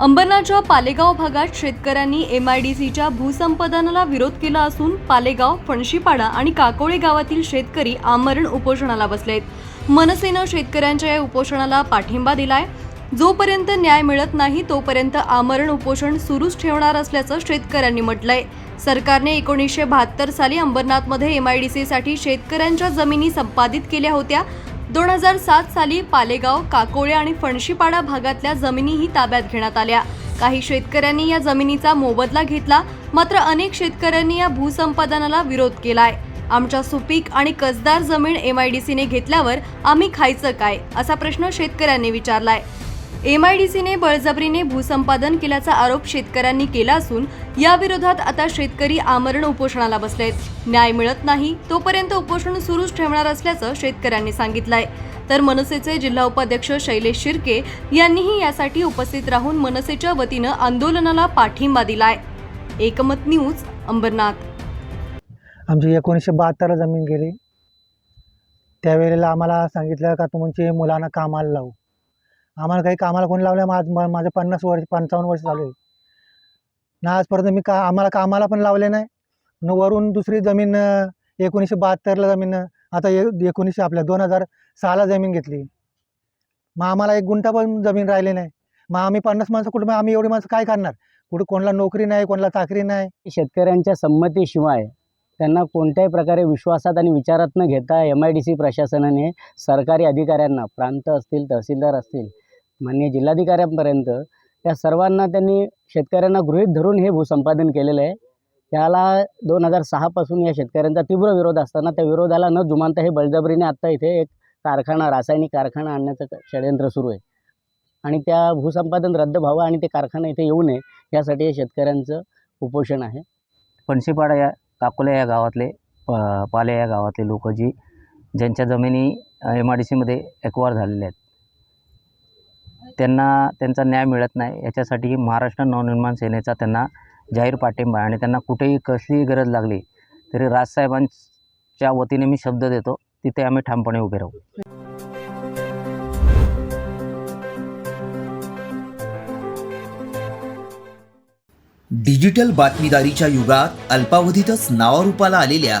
अंबरनाथच्या पालेगाव भागात शेतकऱ्यांनी M I D सीच्या भूसंपादनाला विरोध केला असून पालेगाव फणशीपाडा आणि काकोळे गावातील शेतकरी आमरण उपोषणाला बसलेत. मनसेनं शेतकऱ्यांच्या या उपोषणाला पाठिंबा दिलाय. जोपर्यंत न्याय मिळत नाही तोपर्यंत आमरण उपोषण सुरूच ठेवणार असल्याचं शेतकऱ्यांनी म्हटलंय. सरकारने एकोणीसशे बहात्तर साली अंबरनाथमध्ये एम आय डी सीसाठी शेतकऱ्यांच्या जमिनी संपादित केल्या होत्या. दोन हजार सात साली पालेगाव काकोळे आणि फणशीपाडा भागातल्या जमिनीही ताब्यात घेण्यात आल्या. काही शेतकऱ्यांनी या जमिनीचा मोबदला घेतला मात्र अनेक शेतकऱ्यांनी या भूसंपादनाला विरोध केलाय. आमच्या सुपीक आणि कसदार जमीन एम आय डी सीने घेतल्यावर आम्ही खायचं काय असा प्रश्न शेतकऱ्यांनी विचारलाय. एम आय डी सीने बळजबरीने भूसंपादन केल्याचा आरोप शेतकऱ्यांनी केला असून या विरोधात आता शेतकरी आमरण उपोषणाला बसलेत. न्याय मिळत नाही तोपर्यंत उपोषण सुरूच ठेवणार असल्याचं शेतकऱ्यांनी सांगितलंय. तर मनसेचे जिल्हा उपाध्यक्ष शैलेश शिर्के यांनीही यासाठी उपस्थित राहून मनसेच्या वतीनं आंदोलनाला पाठिंबा दिलाय. एकमत न्यूज अंबरनाथ. आमची एकोणीसशे बहात्तर जमीन गेली. त्यावेळेला आम्हाला सांगितलं का तुमची म्हणजे मुलांना कामाला लावू. आम्हाला काही कामाला कोणी लावलं आज मा- माझं पन्नास वर्ष पंचावन्न वर्ष झाले ना आजपर्यंत मी का आम्हाला कामाला पण लावले नाही. न वरून दुसरी जमीन एकोणीसशे बहात्तरला जमीन आता ए एकोणीसशे आपल्या दोन हजार सहाला जमीन घेतली. मग आम्हाला एक गुंठा पण जमीन राहिली नाही. मग आम्ही पन्नास माणसं कुठं आम्ही एवढी माणसं काय करणार? कुठं कोणाला नोकरी नाही कोणाला चाकरी नाही. शेतकऱ्यांच्या संमतीशिवाय त्यांना कोणत्याही प्रकारे विश्वासात आणि विचारात न घेता एम आय डी सी प्रशासनाने सरकारी अधिकाऱ्यांना प्रांत असतील तहसीलदार असतील माननीय जिल्हाधिकाऱ्यांपर्यंत या सर्वांना त्यांनी शेतकऱ्यांना गृहीत धरून हे भूसंपादन केलेलं आहे. त्याला दोन हजार सहापासून या शेतकऱ्यांचा तीव्र विरोध असताना त्या विरोधाला न जुमानता हे बळजबरीने आत्ता इथे एक कारखाना रासायनिक कारखाना आणण्याचं षडयंत्र सुरू आहे. आणि त्या भूसंपादन रद्द व्हावं आणि ते कारखाना इथे येऊ नये यासाठी हे शेतकऱ्यांचं उपोषण आहे. पणशीपाडा या काकोले या गावातले प पाले या गावातले लोक जी ज्यांच्या जमिनी एम आय डी सीमध्ये एक्वायर झालेल्या आहेत. त्यांना त्यांचा न्याय मिळत नाही. याच्यासाठी महाराष्ट्र नवनिर्माण सेनेचा त्यांना जाहीर पाठिंबा आहे आणि त्यांना कुठेही कसलीही गरज लागली तरी राजसाहेबांच्या वतीने मी शब्द देतो तिथे आम्ही ठामपणे उभे राहू. डिजिटल बातमीदारीच्या युगात अल्पावधीतच नावारूपाला आलेल्या